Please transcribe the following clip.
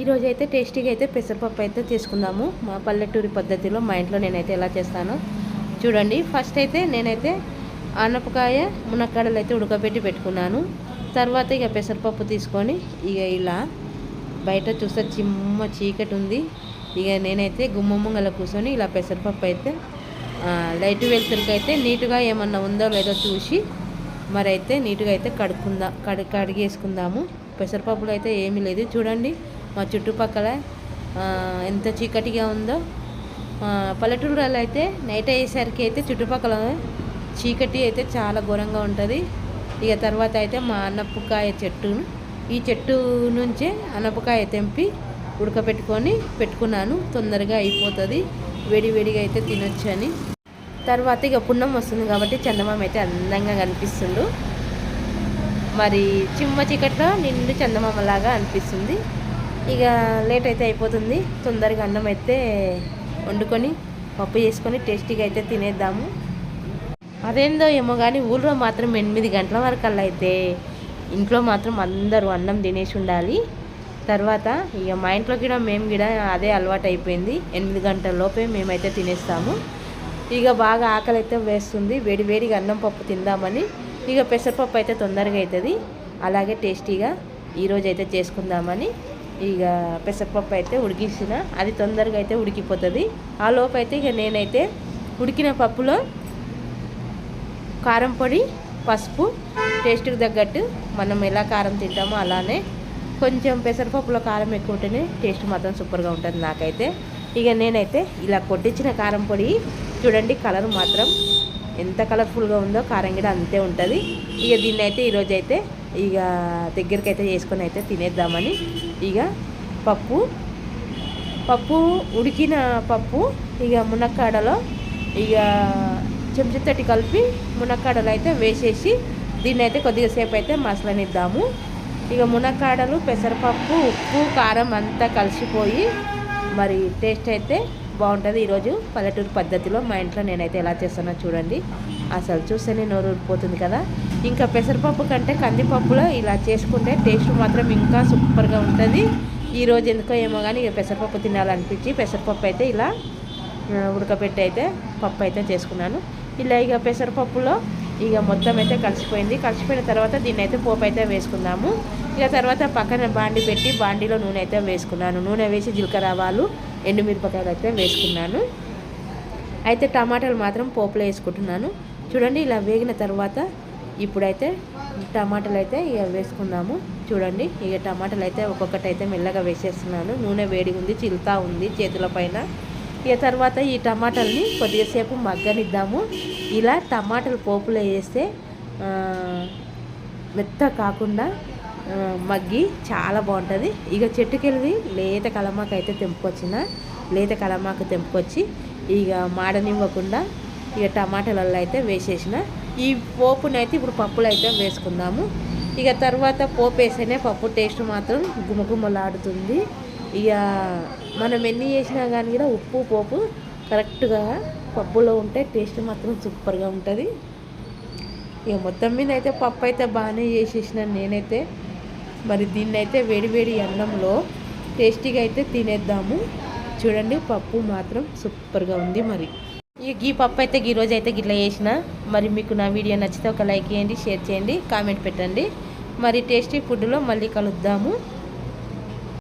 ఈరోజు అయితే టేస్టీగా అయితే పెసరపప్పు అయితే చేసుకుందాము మా పల్లెటూరి పద్ధతిలో మా ఇంట్లో నేనైతే ఎలా చేస్తానో చూడండి. ఫస్ట్ అయితే నేనైతే ఆనపకాయ మునక్కాడలు అయితే ఉడకబెట్టి పెట్టుకున్నాను. తర్వాత ఇక పెసరపప్పు తీసుకొని ఇక ఇలా బయట చూస్తే చిమ్మ చీకటి ఉంది. ఇక నేనైతే గుమ్మ ముంగల కూర్చొని ఇలా పెసరపప్పు అయితే లైట్ వెళ్తురికి అయితే నీట్గా ఏమన్నా ఉందో లేదో చూసి మరి అయితే నీట్గా అయితే కడుక్కుందా కడి కడిగేసుకుందాము. పెసరపప్పులో అయితే ఏమీ లేదు. చూడండి. మా చుట్టుపక్కల ఎంత చీకటిగా ఉందో పల్లెటూరులో అయితే నైట్ అయ్యేసరికి అయితే చుట్టుపక్కల చీకటి అయితే చాలా ఘోరంగా ఉంటుంది. ఇక తర్వాత అయితే మా అన్నప్పకాయ చెట్టును ఈ చెట్టు నుంచే అన్నపకాయ తెంపి ఉడకపెట్టుకొని పెట్టుకున్నాను. తొందరగా అయిపోతుంది. వేడి వేడిగా అయితే తినొచ్చు అని తర్వాత ఇక పున్నం వస్తుంది కాబట్టి చందమామ అయితే అందంగా కనిపిస్తుండు. మరి చిమ్మ చీకట్లో నిండు చందమామలాగా అనిపిస్తుంది. ఇక లేట్ అయితే అయిపోతుంది. తొందరగా అన్నం అయితే వండుకొని పప్పు చేసుకొని టేస్టీగా అయితే తినేద్దాము. అదేందో ఏమో కానీ ఊళ్ళో మాత్రం ఎనిమిది గంటల వరకు అలా అయితే ఇంట్లో మాత్రం అందరూ అన్నం తినేసి ఉండాలి. తర్వాత ఇక మా ఇంట్లో కూడా మేము కూడా అదే అలవాటు అయిపోయింది. ఎనిమిది గంటల లోపే మేమైతే తినేస్తాము. ఇక బాగా ఆకలి అయితే వేస్తుంది. వేడి వేడిగా అన్నం పప్పు తిందామని ఇక పెసరపప్పు అయితే తొందరగా అవుతుంది అలాగే టేస్టీగా ఈరోజు అయితే చేసుకుందామని ఇక పెసరపప్పు అయితే ఉడికించిన. అది తొందరగా అయితే ఉడికిపోతుంది. ఆ లోపు అయితే ఇక నేనైతే ఉడికిన పప్పులో కారం పొడి పసుపు టేస్ట్కి తగ్గట్టు మనం ఎలా కారం తింటామో అలానే కొంచెం పెసరపప్పులో కారం ఎక్కువ ఉంటేనే టేస్ట్ మాత్రం సూపర్గా ఉంటుంది నాకైతే. ఇక నేనైతే ఇలా కొట్టించిన కారం పొడి చూడండి కలర్ మాత్రం ఎంత కలర్ఫుల్గా ఉందో కారం కూడా అంతే ఉంటుంది. ఇక దీన్ని అయితే ఈరోజైతే ఇక దగ్గరికి అయితే చేసుకొని అయితే తినేద్దామని ఇక పప్పు పప్పు ఉడికిన పప్పు ఇక మునక్కాడలో ఇక చెంచుతటి కలిపి మునక్కాడలు అయితే వేసేసి దీన్ని అయితే కొద్దిగా సేపు అయితే మసలనిద్దాము. ఇక మునక్కాడలు పెసరపప్పు ఉప్పు కారం అంతా కలిసిపోయి మరి టేస్ట్ అయితే బాగుంటుంది ఈరోజు పల్లెటూరు పద్ధతిలో మా ఇంట్లో నేనైతే ఎలా చేస్తానో చూడండి. అసలు చూస్తేనే నోరు ఊరిపోతుంది కదా. ఇంకా పెసరపప్పు కంటే కందిపప్పులో ఇలా చేసుకుంటే టేస్ట్ మాత్రం ఇంకా సూపర్గా ఉంటుంది. ఈరోజు ఎందుకో ఏమో కానీ ఇక పెసరపప్పు తినాలనిపించి పెసరపప్పు అయితే ఇలా ఉడకబెట్టి అయితే పప్పు అయితే చేసుకున్నాను. ఇలా ఇక పెసరపప్పులో ఇక మొత్తం అయితే కలిసిపోయింది. కలిసిపోయిన తర్వాత దీన్ని అయితే పోపు అయితే వేసుకుందాము. ఇక తర్వాత పక్కన బాండి పెట్టి బాండీలో నూనె అయితే వేసుకున్నాను. నూనె వేసి జీలకర్ర ఆవాలు ఎండుమిరపకాయలు అయితే వేసుకున్నాను. అయితే టమాటాలు మాత్రం పోపులో వేసుకుంటున్నాను. చూడండి ఇలా వేగిన తర్వాత ఇప్పుడైతే టమాటాలు అయితే ఇక వేసుకుందాము. చూడండి ఇక టమాటాలు అయితే ఒక్కొక్కటి అయితే మెల్లగా వేసేస్తున్నాను. నూనె వేడి ఉంది చిల్తా ఉంది చేతుల పైన. ఇక తర్వాత ఈ టమాటాలని కొద్దిసేపు మగ్గనిద్దాము. ఇలా టమాటాలు పోపులో వేస్తే మెత్త కాకుండా మగ్గి చాలా బాగుంటుంది. ఇక చెట్టుకెళ్ళి లేత కలమాకు అయితే తెంపుకొచ్చిన లేత కలమాకు తెంపుకొచ్చి ఇక మాడనివ్వకుండా ఇక టమాటాలలో అయితే వేసేసిన. ఈ పోపునైతే ఇప్పుడు పప్పులు అయితే వేసుకుందాము. ఇక తర్వాత పోపు వేస్తేనే పప్పు టేస్ట్ మాత్రం గుమగుమలాడుతుంది ఇక మనం ఎన్ని చేసినా కానీ కూడా ఉప్పు పోపు కరెక్ట్గా పప్పులో ఉంటే టేస్ట్ మాత్రం సూపర్గా ఉంటుంది. ఇక మొత్తం మీద అయితే పప్పు అయితే బాగానే చేసేసిన నేనైతే. మరి దీన్ని అయితే వేడివేడి అన్నంలో టేస్టీగా అయితే తినేద్దాము. చూడండి పప్పు మాత్రం సూపర్గా ఉంది మరి. ఇక గీ పప్పు అయితే ఈ రోజు అయితే గిట్లా చేసిన. మరి మీకు నా వీడియో నచ్చితే ఒక లైక్ చేయండి షేర్ చేయండి కామెంట్ పెట్టండి. మరి టేస్టీ ఫుడ్లో మళ్ళీ కలుద్దాము.